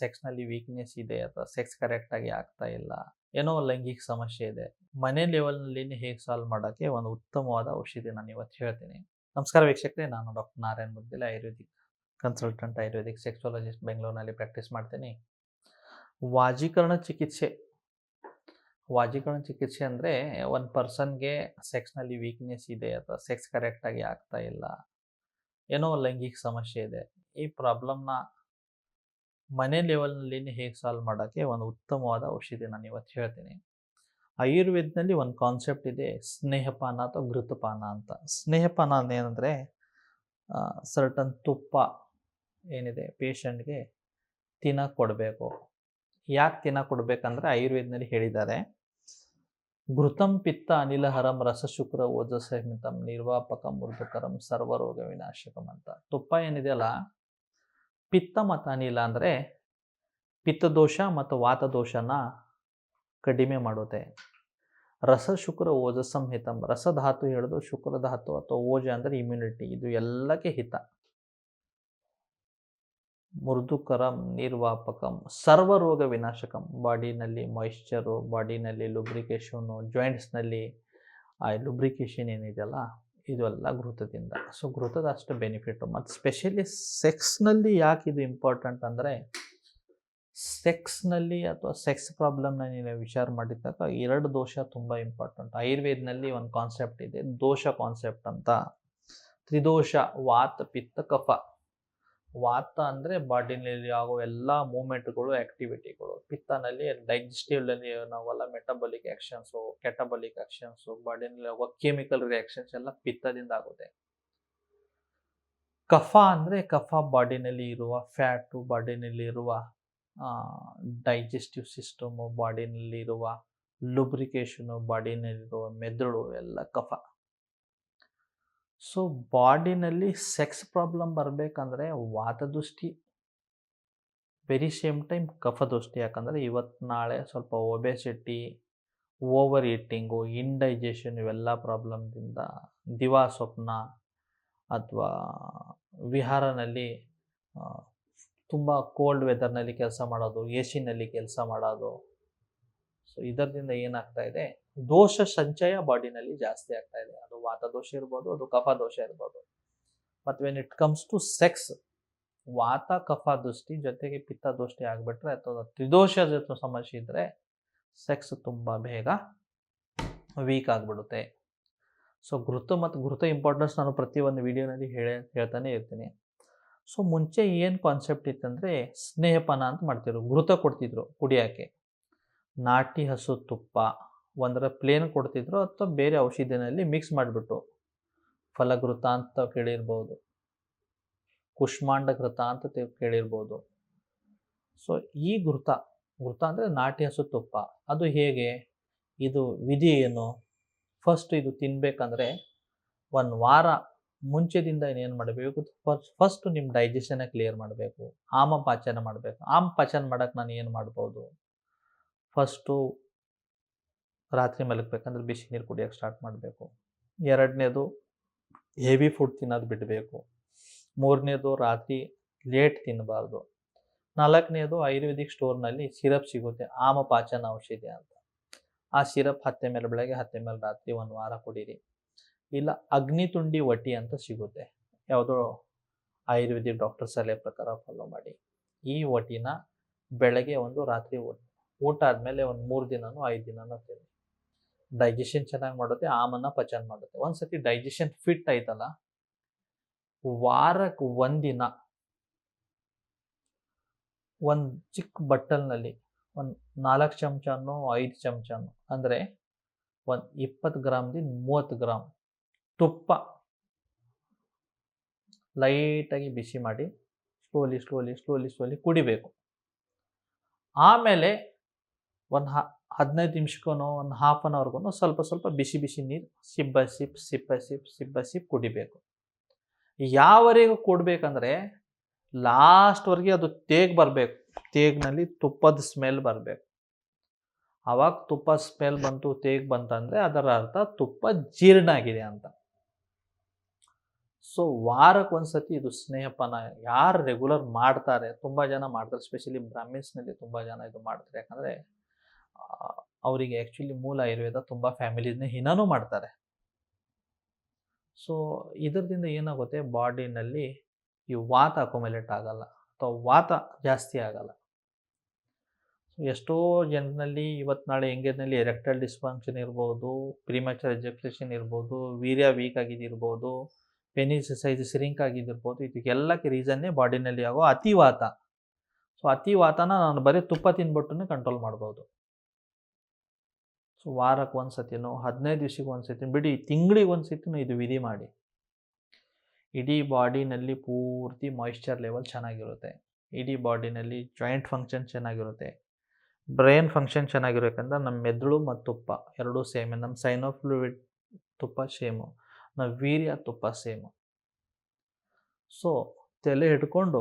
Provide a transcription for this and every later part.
ಸೆಕ್ಸ್ನಲ್ಲಿ weakness ಇದೆ ಅಥವಾ sex ಕರೆಕ್ಟಾಗಿ ಆಗ್ತಾ ಇಲ್ಲ, ಏನೋ ಲೈಂಗಿಕ ಸಮಸ್ಯೆ ಇದೆ, ಮನೆ ಲೆವೆಲ್ನಲ್ಲಿ ಹೇಗೆ ಸಾಲ್ವ್ ಮಾಡೋಕ್ಕೆ ಒಂದು ಉತ್ತಮವಾದ ಔಷಧಿ ನಾನು ಇವತ್ತು ಹೇಳ್ತೀನಿ. ನಮಸ್ಕಾರ ವೀಕ್ಷಕರೆ, ನಾನು doctor Narayan Muddilla ayurvedic consultant, ayurvedic sexologist ಬೆಂಗಳೂರಿನಲ್ಲಿ ಪ್ರಾಕ್ಟೀಸ್ ಮಾಡ್ತೀನಿ. ವಾಜೀಕರಣ ಚಿಕಿತ್ಸೆ ವಾಜೀಕರಣ ಚಿಕಿತ್ಸೆ ಅಂದರೆ ಒಂದು ಪರ್ಸನ್ಗೆ ಸೆಕ್ಸ್ನಲ್ಲಿ ವೀಕ್ನೆಸ್ ಇದೆ ಅಥವಾ ಸೆಕ್ಸ್ ಕರೆಕ್ಟಾಗಿ ಆಗ್ತಾ ಇಲ್ಲ, ಏನೋ ಲೈಂಗಿಕ ಸಮಸ್ಯೆ ಇದೆ, ಈ ಪ್ರಾಬ್ಲಮ್ನ ಮನೆ ಲೆವೆಲ್ನಲ್ಲಿ ಹೇಗೆ ಸಾಲ್ವ್ ಮಾಡೋಕ್ಕೆ ಒಂದು ಉತ್ತಮವಾದ ಔಷಧಿ ನಾನು ಇವತ್ತು ಹೇಳ್ತೀನಿ. ಆಯುರ್ವೇದದಲ್ಲಿ ಒಂದು ಕಾನ್ಸೆಪ್ಟ್ ಇದೆ, ಸ್ನೇಹಪಾನ ಅಥವಾ ಘೃತಪಾನ ಅಂತ. ಸ್ನೇಹಪಾನ ಅಂದ್ರೆ ಏನಂದರೆ ಸರ್ಟನ್ ತುಪ್ಪ ಏನಿದೆ, ಪೇಷಂಟ್ಗೆ ತಿನ್ನ ಕೊಡಬೇಕು. ಯಾಕೆ ತಿನ್ನ ಕೊಡಬೇಕಂದ್ರೆ ಆಯುರ್ವೇದದಲ್ಲಿ ಹೇಳಿದ್ದಾರೆ, ಘೃತಂ ಪಿತ್ತ ಅನಿಲಹರಂ ರಸಶುಕ್ರ ಓಜಸಹಿತಂ ನಿರ್ವಾಪಕ ಮೃದುಕರಂ ಸರ್ವರೋಗ ವಿನಾಶಕಂ ಅಂತ. ತುಪ್ಪ ಏನಿದೆಯಲ್ಲ ಪಿತ್ತ ಮತ್ತು ಅನಿಲ ಅಂದರೆ ಪಿತ್ತದೋಷ ಮತ್ತು ವಾತದೋಷನ ಕಡಿಮೆ ಮಾಡುತ್ತೆ. ರಸ, ಶುಕ್ರ, ಓಜ, ಸಂಹಿತಂ. ರಸಧಾತು ಹೇಳೋದು ಶುಕ್ರ ಧಾತು ಅಥವಾ ಓಜ ಅಂದರೆ ಇಮ್ಯುನಿಟಿ ಇದು ಎಲ್ಲಕ್ಕೆ ಹಿತ. ಮೃದುಕರಂ, ನಿರ್ವಾಪಕಂ ಸರ್ವರೋಗ ವಿನಾಶಕಂ. ಬಾಡಿನಲ್ಲಿ ಮಾಯಿಶ್ಚರು ಬಾಡಿನಲ್ಲಿ ಲುಬ್ರಿಕೇಶನು ಜಾಯಿಂಟ್ಸ್ನಲ್ಲಿ ಆ ಲುಬ್ರಿಕೇಶನ್ ಏನಿದೆಯಲ್ಲ ಇದೆಲ್ಲ ಘೃತದಿಂದ ಸೊ ಘೃತದ ಅಷ್ಟು ಬೆನಿಫಿಟ್ಟು ಮತ್ತು ಸ್ಪೆಷಲಿ ಸೆಕ್ಸ್ನಲ್ಲಿ ಯಾಕೆ ಇದು ಇಂಪಾರ್ಟೆಂಟ್ ಅಂದರೆ ಸೆಕ್ಸ್ನಲ್ಲಿ ಅಥವಾ ಸೆಕ್ಸ್ ಪ್ರಾಬ್ಲಮ್ನ ನೀನು ವಿಚಾರ ಮಾಡಿದಾಗ ಎರಡು ದೋಷ ತುಂಬ ಇಂಪಾರ್ಟೆಂಟ್ ಆಯುರ್ವೇದನಲ್ಲಿ ಒಂದು ಕಾನ್ಸೆಪ್ಟ್ ಇದೆ, ದೋಷ ಕಾನ್ಸೆಪ್ಟ್ ಅಂತ. ತ್ರಿದೋಷ ವಾತ, ಪಿತ್ತ, ಕಫ. ವಾತ ಅಂದರೆ ಬಾಡಿನಲ್ಲಿ ಆಗೋ ಎಲ್ಲ ಮೂಮೆಂಟ್ಗಳು ಆ್ಯಕ್ಟಿವಿಟಿಗಳು ಪಿತ್ತನಲ್ಲಿ ಡೈಜೆಸ್ಟಿವ್ನಲ್ಲಿ ನಾವೆಲ್ಲ ಮೆಟಬಲಿಕ್ ಆ್ಯಕ್ಷನ್ಸು ಕೆಟಬಲಿಕ್ ಆ್ಯಕ್ಷನ್ಸು ಬಾಡಿನಲ್ಲಿ ಆಗೋ ಕೆಮಿಕಲ್ ರಿಯಾಕ್ಷನ್ಸ್ ಎಲ್ಲ ಪಿತ್ತದಿಂದ ಆಗುತ್ತೆ. ಕಫ ಅಂದರೆ ಕಫ ಬಾಡಿನಲ್ಲಿ ಇರುವ ಫ್ಯಾಟು ಬಾಡಿನಲ್ಲಿ ಇರುವ ಡೈಜೆಸ್ಟಿವ್ ಸಿಸ್ಟಮು ಬಾಡಿನಲ್ಲಿರುವ ಲುಬ್ರಿಕೇಶನು ಬಾಡಿನಲ್ಲಿರುವ ಮೆದುಳು, ಎಲ್ಲ ಕಫ. ಸೊ ಬಾಡಿನಲ್ಲಿ ಸೆಕ್ಸ್ ಪ್ರಾಬ್ಲಮ್ ಬರಬೇಕಂದ್ರೆ ವಾತದೃಷ್ಟಿ. ವೆರಿ ಸೇಮ್ ಟೈಮ್ ಕಫದೃಷ್ಟಿ. ಯಾಕಂದರೆ ಇವತ್ತು ನಾಳೆ ಸ್ವಲ್ಪ ಒಬೆಸಿಟಿ ಓವರ್ ಈಟಿಂಗು ಇಂಡೈಜೆಷನ್ ಇವೆಲ್ಲ ಪ್ರಾಬ್ಲಮ್ದಿಂದ ದಿವಾ ಸ್ವಪ್ನ ಅಥವಾ ವಿಹಾರನಲ್ಲಿ ತುಂಬ ಕೋಲ್ಡ್ ವೆದರ್ನಲ್ಲಿ ಕೆಲಸ ಮಾಡೋದು ಎ ಸಿನಲ್ಲಿ ಕೆಲಸ ಮಾಡೋದು. ಸೊ ಇದರಿಂದ ಏನಾಗ್ತಾ ಇದೆ? ದೋಷ ಸಂಚಯ ಬಾಡಿನಲ್ಲಿ ಜಾಸ್ತಿ ಆಗ್ತಾ ಇದೆ. ಅದು ವಾತ ದೋಷ ಇರ್ಬೋದು, ಅದು ಕಫ ದೋಷ ಇರ್ಬೋದು. ಮತ್ತು when it comes to sex ವಾತ, ಕಫ ದೃಷ್ಟಿ ಜೊತೆಗೆ ಪಿತ್ತ ದೃಷ್ಟಿ ಆಗಿಬಿಟ್ರೆ ಅಥವಾ ತ್ರಿದೋಷ ಸಮಸ್ಯೆ ಇದ್ದರೆ ಸೆಕ್ಸ್ ತುಂಬ ಬೇಗ ವೀಕ್ ಆಗಿಬಿಡುತ್ತೆ. ಸೊ ಗುರುತು ಮತ್ತು ಗುರುತು ಇಂಪಾರ್ಟೆನ್ಸ್ ನಾನು ಪ್ರತಿಯೊಂದು ವಿಡಿಯೋನಲ್ಲಿ ಹೇಳಿ, ಹೇಳ್ತಾನೆ ಇರ್ತೀನಿ. ಸೊ ಮುಂಚೆ ಏನು ಕಾನ್ಸೆಪ್ಟ್ ಇತ್ತಂದರೆ ಸ್ನೇಹಪನ ಅಂತ ಮಾಡ್ತಿದ್ರು. ಗುರುತ ಕೊಡ್ತಿದ್ರು ಕುಡಿಯೋಕ್ಕೆ. ನಾಟಿ ಹಸು ತುಪ್ಪ ಒಂದರ ಪ್ಲೇನ್ ಕೊಡ್ತಿದ್ರು ಅಥವಾ ಬೇರೆ ಔಷಧಿನಲ್ಲಿ ಮಿಕ್ಸ್ ಮಾಡಿಬಿಟ್ಟು ಫಲಘೃತ ಅಂತ ಕೇಳಿರ್ಬೋದು, ಕುಷ್ಮಾಂಡ ಘೃತ ಅಂತ ಕೇಳಿರ್ಬೋದು. ಸೊ ಈ ಘೃತ ಘೃತ ಅಂದರೆ ನಾಟಿ ಹಸು ತುಪ್ಪ, ಅದು ಹೇಗೆ? ಇದು ವಿಧಿ ಏನು? ಫಸ್ಟ್ ಇದು ತಿನ್ಬೇಕಂದ್ರೆ ಒಂದು ವಾರ ಮುಂಚೆದಿಂದ ಏನು ಮಾಡಬೇಕು? ಫಸ್ಟ್ ಫಸ್ಟ್ ನಿಮ್ಮ ಡೈಜೆಷನ್ನ ಕ್ಲಿಯರ್ ಮಾಡಬೇಕು, ಆಮ ಪಾಚನ ಮಾಡಬೇಕು. ಆಮ ಪಾಚನ ಮಾಡೋಕೆ ನಾನು ಏನು ಮಾಡ್ಬೋದು? ಫಸ್ಟು ರಾತ್ರಿ ಮಲಗಬೇಕಂದ್ರೆ ಬಿಸಿ ನೀರು ಕುಡಿಯೋಕ್ಕೆ ಸ್ಟಾರ್ಟ್ ಮಾಡಬೇಕು. ಎರಡನೇದು ಹೆವಿ ಫುಡ್ ತಿನ್ನೋದು ಬಿಡಬೇಕು. ಮೂರನೇದು ರಾತ್ರಿ ಲೇಟ್ ತಿನ್ನಬಾರ್ದು. ನಾಲ್ಕನೇದು ಆಯುರ್ವೇದಿಕ್ ಸ್ಟೋರ್ನಲ್ಲಿ ಸಿರಪ್ ಸಿಗುತ್ತೆ. ಆಮ ಪಾಚನ ಔಷಧಿ ಅಂತ. ಆ ಸಿರಪ್ ಹತ್ತೆ ಮೇಲೆ ಬೆಳಗ್ಗೆ ಹತ್ತೆ ಮೇಲೆ ರಾತ್ರಿ ಒಂದು ವಾರ ಕುಡೀರಿ. ಇಲ್ಲ ಅಗ್ನಿತುಂಡಿ ವಟಿ ಅಂತ ಸಿಗುತ್ತೆ. ಯಾವುದೋ ಆಯುರ್ವೇದಿಕ್ ಡಾಕ್ಟರ್ ಸಲಹೆ ಪ್ರಕಾರ ಫಾಲೋ ಮಾಡಿ. ಈ ವಟಿನ ಬೆಳಗ್ಗೆ ಒಂದು ರಾತ್ರಿ ಊಟ ಊಟ ಆದಮೇಲೆ ಒಂದು ಮೂರು ದಿನನೂ ಐದು ದಿನನೂ ತಿನ್ನಿ. ಡೈಜೆಷನ್ ಚೆನ್ನಾಗಿ ಮಾಡುತ್ತೆ, ಆಮನ್ನ ಪಚನ ಮಾಡುತ್ತೆ. ಒಂದ್ಸತಿ ಡೈಜೆಷನ್ ಫಿಟ್ ಆಯ್ತಲ್ಲ ವಾರಕ್ಕೆ ಒಂದಿನ ಒಂದು ಚಿಕ್ಕ ಬಟ್ಟಲ್ನಲ್ಲಿ ಒಂದು ನಾಲ್ಕು ಚಮಚನೋ ಐದು ಚಮಚನೋ, ಅಂದರೆ ಒಂದು ಇಪ್ಪತ್ತು ಗ್ರಾಮ್ದಿಂದ ಮೂವತ್ತು ಗ್ರಾಮ್ ತುಪ್ಪ ಲೈಟಾಗಿ ಬಿಸಿ ಮಾಡಿ ಸ್ಲೋಲಿ ಸ್ಲೋಲಿ ಸ್ಲೋಲಿ ಸ್ಲೋಲಿ ಕುಡಿಬೇಕು. ಆಮೇಲೆ ಒಂದು ಹಾ, ಹದಿನೈದು ನಿಮಿಷಕ್ಕೂ ಒಂದು ಹಾಫ್ ಅನ್ ಅವರ್ಗೂ ಸ್ವಲ್ಪ ಸ್ವಲ್ಪ ಬಿಸಿ ಬಿಸಿ ನೀರು ಸಿಬ್ಬ ಸಿಪ್ ಸಿಪ್ಪ ಸಿಪ್ ಸಿಬ್ಬ ಸಿಪ್ ಕುಡಿಬೇಕು. ಯಾವರೆಗೂ ಕೊಡಬೇಕಂದ್ರೆ ಲಾಸ್ಟ್ವರೆಗೆ ಅದು ತೇಗ್ ಬರಬೇಕು. ತೇಗ್ನಲ್ಲಿ ತುಪ್ಪದ ಸ್ಮೆಲ್ ಬರಬೇಕು. ಆವಾಗ ತುಪ್ಪ ಸ್ಮೆಲ್ ಬಂತು, ತೇಗ್ ಬಂತಂದರೆ ಅದರ ಅರ್ಥ ತುಪ್ಪ ಜೀರ್ಣ ಆಗಿದೆ ಅಂತ. ಸೊ ಸೊ ವಾರಕ್ಕೆ ಒಂದ್ಸತಿ ಇದು ಸ್ನೇಹಪಾನ ಯಾರು ರೆಗ್ಯುಲರ್ ಮಾಡ್ತಾರೆ, ತುಂಬ ಜನ ಮಾಡ್ತಾರೆ ಸ್ಪೆಷಲಿ ಬ್ರಾಹ್ಮಿನ್ಸ್ನಲ್ಲಿ ತುಂಬ ಜನ ಇದು ಮಾಡ್ತಾರೆ. ಯಾಕಂದರೆ ಅವರಿಗೆ ಆ್ಯಕ್ಚುಲಿ ಮೂಲ ಆಯುರ್ವೇದ ತುಂಬ ಫ್ಯಾಮಿಲೀಸ್ನ ಹೀನೂ ಮಾಡ್ತಾರೆ. ಸೊ ಇದರಿಂದ ಏನಾಗುತ್ತೆ? ಬಾಡಿನಲ್ಲಿ ಈ ವಾತ ಅಕೊಮಲೇಟ್ ಆಗಲ್ಲ ಅಥವಾ ವಾತ ಜಾಸ್ತಿ ಆಗಲ್ಲ. ಎಷ್ಟೋ ಜನರಲ್ಲಿ ಇವತ್ತು ನಾಳೆ ಎಂಗೇಜ್ನಲ್ಲಿ ಎರೆಕ್ಟಲ್ ಡಿಸ್ಫಂಕ್ಷನ್ ಇರ್ಬೋದು ಪ್ರಿಮ್ಯಾಚರ್ ಎಜುಕೇಷನ್ ಇರ್ಬೋದು, ವೀರ್ಯ ವೀಕ್ ಆಗಿದ್ದಿರ್ಬೋದು ಪೆನಿಸ್ ಸೈಜ್ ಸಿರಿಂಕ್ ಆಗಿದ್ದಿರ್ಬೋದು ಇದಕ್ಕೆಲ್ಲಕ್ಕೆ ರೀಸನ್ನೇ ಬಾಡಿನಲ್ಲಿ ಆಗೋ ಅತಿವಾತ. ಸೊ ಅತಿವಾತನ ನಾನು ಬರೀ ತುಪ್ಪ ತಿಂದ್ಬಿಟ್ಟು ಕಂಟ್ರೋಲ್ ಮಾಡ್ಬೋದು. ಸೊ ವಾರಕ್ಕೆ ಒಂದು ಸತಿನೋ, ಹದಿನೈದು ದಿವ್ಸಕ್ಕೆ ಒಂದು ಸತಿನೋ, ಬಿಡಿ ತಿಂಗಳಿಗೆ ಒಂದು ಸತಿನೋ ಇದು ವಿಧಿ ಮಾಡಿ. ಇಡೀ ಬಾಡಿನಲ್ಲಿ ಪೂರ್ತಿ ಮಾಯಿಶ್ಚರ್ ಲೆವೆಲ್ ಚೆನ್ನಾಗಿರುತ್ತೆ. ಇಡೀ ಬಾಡಿನಲ್ಲಿ ಜಾಯಿಂಟ್ ಫಂಕ್ಷನ್ ಚೆನ್ನಾಗಿರುತ್ತೆ. ಬ್ರೈನ್ ಫಂಕ್ಷನ್ ಚೆನ್ನಾಗಿರ್ಬೇಕಂದ್ರೆ ನಮ್ಮ ಮೆದುಳು ಮತ್ತು ತುಪ್ಪ ಎರಡೂ ಸೇಮ್ ನಮ್ಮ ಸೈನೋಫ್ಲೂಯಿಡ್ ತುಪ್ಪ ಸೇಮು ನಮ್ಮ ವೀರ್ಯ ತುಪ್ಪ ಸೇಮು ಸೊ ತಲೆ ಹಿಡ್ಕೊಂಡು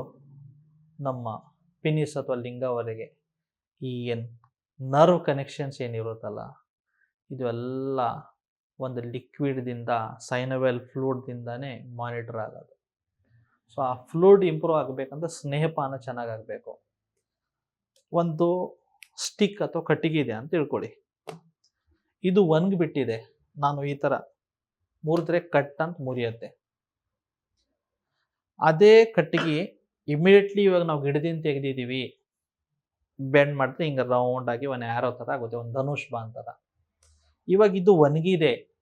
ನಮ್ಮ ಪಿನಿಸ್ ಅಥವಾ ಲಿಂಗವರೆಗೆ ಈ ಏನು ನರ್ವ್ ಕನೆಕ್ಷನ್ಸ್ ಏನಿರುತ್ತಲ್ಲ ಇದು ಎಲ್ಲ ಒಂದು ಲಿಕ್ವಿಡ್ದಿಂದ ಸೈನವೆಲ್ ಫ್ಲೂಡ್ದಿಂದನೇ ಮಾನಿಟರ್ ಆಗೋದು. ಸೊ ಆ ಫ್ಲೂಡ್ ಇಂಪ್ರೂವ್ ಆಗಬೇಕಂದ್ರೆ ಸ್ನೇಹಪಾನ ಚೆನ್ನಾಗಾಗಬೇಕು ಒಂದು ಸ್ಟಿಕ್ ಅಥವಾ ಕಟ್ಟಿಗೆ ಇದೆ ಅಂತ ತಿಳ್ಕೊಳ್ಳಿ. ಇದು ಒಣಗಿಬಿಟ್ಟಿದೆ. ನಾನು ಈ ಥರ ಮುರಿದ್ರೆ ಕಟ್ ಅಂತ ಮುರಿಯತ್ತೆ. ಅದೇ ಕಟ್ಟಿಗೆ ಇಮಿಡಿಯೇಟ್ಲಿ ಇವಾಗ ನಾವು ಗಿಡದಿಂದ ತೆಗೆದಿದ್ದೀವಿ. ಬೆಂಡ್ ಮಾಡಿದ್ರೆ ಹಿಂಗೆ ರೌಂಡ್ ಆಗಿ ಒಂದು ಆ್ಯರೋ ಥರ ಆಗುತ್ತೆ, ಒಂದು ಧನುಷ್ ಬಾ ಥರ. ಇವಾಗ ಇದು ಒಣಗಿದೆ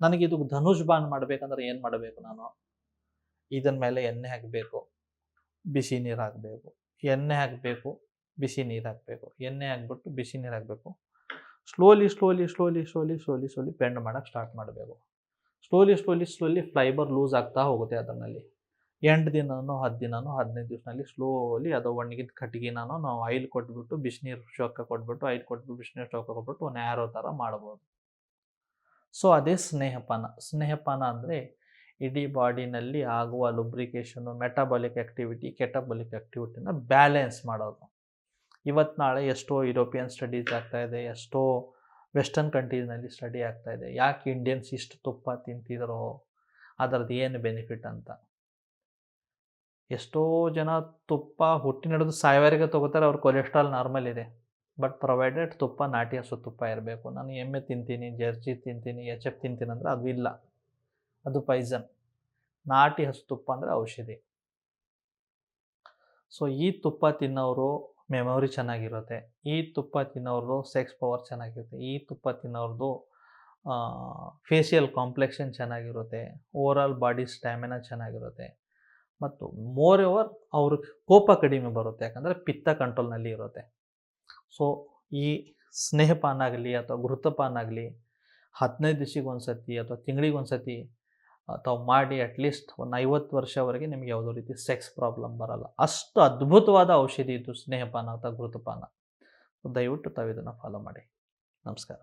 ನನಗಿದು ಧನುಷ್ ಬಾನ್ ಮಾಡ್ಬೇಕಂದ್ರೆ ಏನು ಮಾಡಬೇಕು ನಾನು? ಇದನ್ ಮೇಲೆ ಎಣ್ಣೆ ಹಾಕಬೇಕು. ಬಿಸಿ ನೀರು ಹಾಕಬೇಕು. ಎಣ್ಣೆ ಹಾಕಬೇಕು. ಬಿಸಿ ನೀರು ಹಾಕಬೇಕು. ಎಣ್ಣೆ ಹಾಕ್ಬಿಟ್ಟು ಬಿಸಿ ನೀರು ಹಾಕ್ಬೇಕು. Slowly slowly slowly slowly slowly slowly ಪೆಂಡ್ ಮಾಡೋಕ್ಕೆ ಸ್ಟಾರ್ಟ್ ಮಾಡಬೇಕು. Slowly slowly slowly fiber loose ಆಗ್ತಾ ಹೋಗುತ್ತೆ ಅದರಲ್ಲಿ. ಎಂಟು ದಿನನೋ ಹತ್ತು ದಿನನೋ, ಹದಿನೈದು ದಿವಸನಲ್ಲಿ ಸ್ಲೋಲಿ ಅದು ಒಣಗಿದ ಕಟ್ಟಿಗೆನೋ ನಾವು ಆಯಿಲ್ ಕೊಟ್ಬಿಟ್ಟು ಬಿಸಿನೀರು ಶೋಕ ಕೊಟ್ಬಿಟ್ಟು, ಆಯಿಲ್ ಕೊಟ್ಬಿಟ್ಟು ಬಿಸಿನೀರು ಶೋಕ ಕೊಟ್ಬಿಟ್ಟು ಒಂದು ಯಾರೋ ಥರ ಮಾಡ್ಬೋದು. ಸೊ, ಅದೇ ಸ್ನೇಹಪಾನ. ಸ್ನೇಹಪಾನ ಅಂದರೆ ಇಡೀ ಬಾಡಿನಲ್ಲಿ ಆಗುವ ಲುಬ್ರಿಕೇಷನು ಮೆಟಾಬಾಲಿಕ್ ಆ್ಯಕ್ಟಿವಿಟಿ ಕೆಟಬಾಲಿಕ್ ಆ್ಯಕ್ಟಿವಿಟಿನ ಬ್ಯಾಲೆನ್ಸ್ ಮಾಡೋದು. ಇವತ್ತು ನಾಳೆ ಎಷ್ಟೋ ಯುರೋಪಿಯನ್ ಸ್ಟಡೀಸ್ ಆಗ್ತಾ ಇದೆ, ಎಷ್ಟೋ ವೆಸ್ಟರ್ನ್ ಕಂಟ್ರೀಸ್ನಲ್ಲಿ ಸ್ಟಡಿ ಆಗ್ತಾ ಇದೆ. ಯಾಕೆ ಇಂಡಿಯನ್ಸ್ ಇಷ್ಟು ತುಪ್ಪ ತಿಂತಿದ್ರೋ ಅದರದ್ದು ಏನು ಬೆನಿಫಿಟ್ ಅಂತ. ಎಷ್ಟೋ ಜನ ತುಪ್ಪ ಹುಟ್ಟಿ ನಡೆದು ಸಾಯವರೆಗೆ ತೊಗೋತಾರೆ, ಅವ್ರ ಕೊಲೆಸ್ಟ್ರಾಲ್ ನಾರ್ಮಲ್ ಇದೆ. ಬಟ್ ಪ್ರೊವೈಡೆಡ್ ತುಪ್ಪ, ನಾಟಿ ಹಸು ತುಪ್ಪ ಇರಬೇಕು. ನಾನು ಎಮ್ಮೆ ತಿಂತೀನಿ, ಜರ್ಜಿ ತಿಂತೀನಿ ಎಚ್ ಎಫ್ ತಿಂತೀನಿ ಅಂದರೆ ಅದು ಇಲ್ಲ. ಅದು ಪೈಸನ್ ನಾಟಿ ಹಸು ತುಪ್ಪ ಅಂದರೆ ಔಷಧಿ. ಸೊ ಈ ತುಪ್ಪ ತಿನ್ನೋರು ಮೆಮೊರಿ ಚೆನ್ನಾಗಿರುತ್ತೆ. ಈ ತುಪ್ಪ ತಿನ್ನೋರ್ದು ಸೆಕ್ಸ್ ಪವರ್ ಚೆನ್ನಾಗಿರುತ್ತೆ. ಈ ತುಪ್ಪ ತಿನ್ನೋರ್ದು ಫೇಶಿಯಲ್ ಕಾಂಪ್ಲೆಕ್ಷನ್ ಚೆನ್ನಾಗಿರುತ್ತೆ. ಓವರಾಲ್ ಬಾಡಿ ಸ್ಟ್ಯಾಮಿನಾ ಚೆನ್ನಾಗಿರುತ್ತೆ. ಮತ್ತು ಮೋರ್ ಓವರ್ ಅವ್ರ ಕೋಪ ಕಡಿಮೆ ಬರುತ್ತೆ. ಯಾಕಂದರೆ ಪಿತ್ತ ಕಂಟ್ರೋಲ್ನಲ್ಲಿ ಇರುತ್ತೆ. ಸೊ ಈ ಸ್ನೇಹಪಾನ ಆಗಲಿ ಅಥವಾ ಘೃತಪಾನ ಆಗಲಿ ಹದಿನೈದು ದಿವ್ಸಕ್ಕೆ ಒಂದು ಸತಿ ಅಥವಾ ತಿಂಗಳಿಗೆ ಒಂದು ಸತಿ ತಾವು ಮಾಡಿ ಅಟ್ಲೀಸ್ಟ್ ಒಂದು ಐವತ್ತು ವರ್ಷವರೆಗೆ ನಿಮಗೆ ಯಾವುದೋ ರೀತಿ ಸೆಕ್ಸ್ ಪ್ರಾಬ್ಲಮ್ ಬರಲ್ಲ. ಅಷ್ಟು ಅದ್ಭುತವಾದ ಔಷಧಿ ಇದು ಸ್ನೇಹಪಾನ ಅಥವಾ ಘೃತಪಾನ ದಯವಿಟ್ಟು ತಾವು ಇದನ್ನು ಫಾಲೋ ಮಾಡಿ. ನಮಸ್ಕಾರ.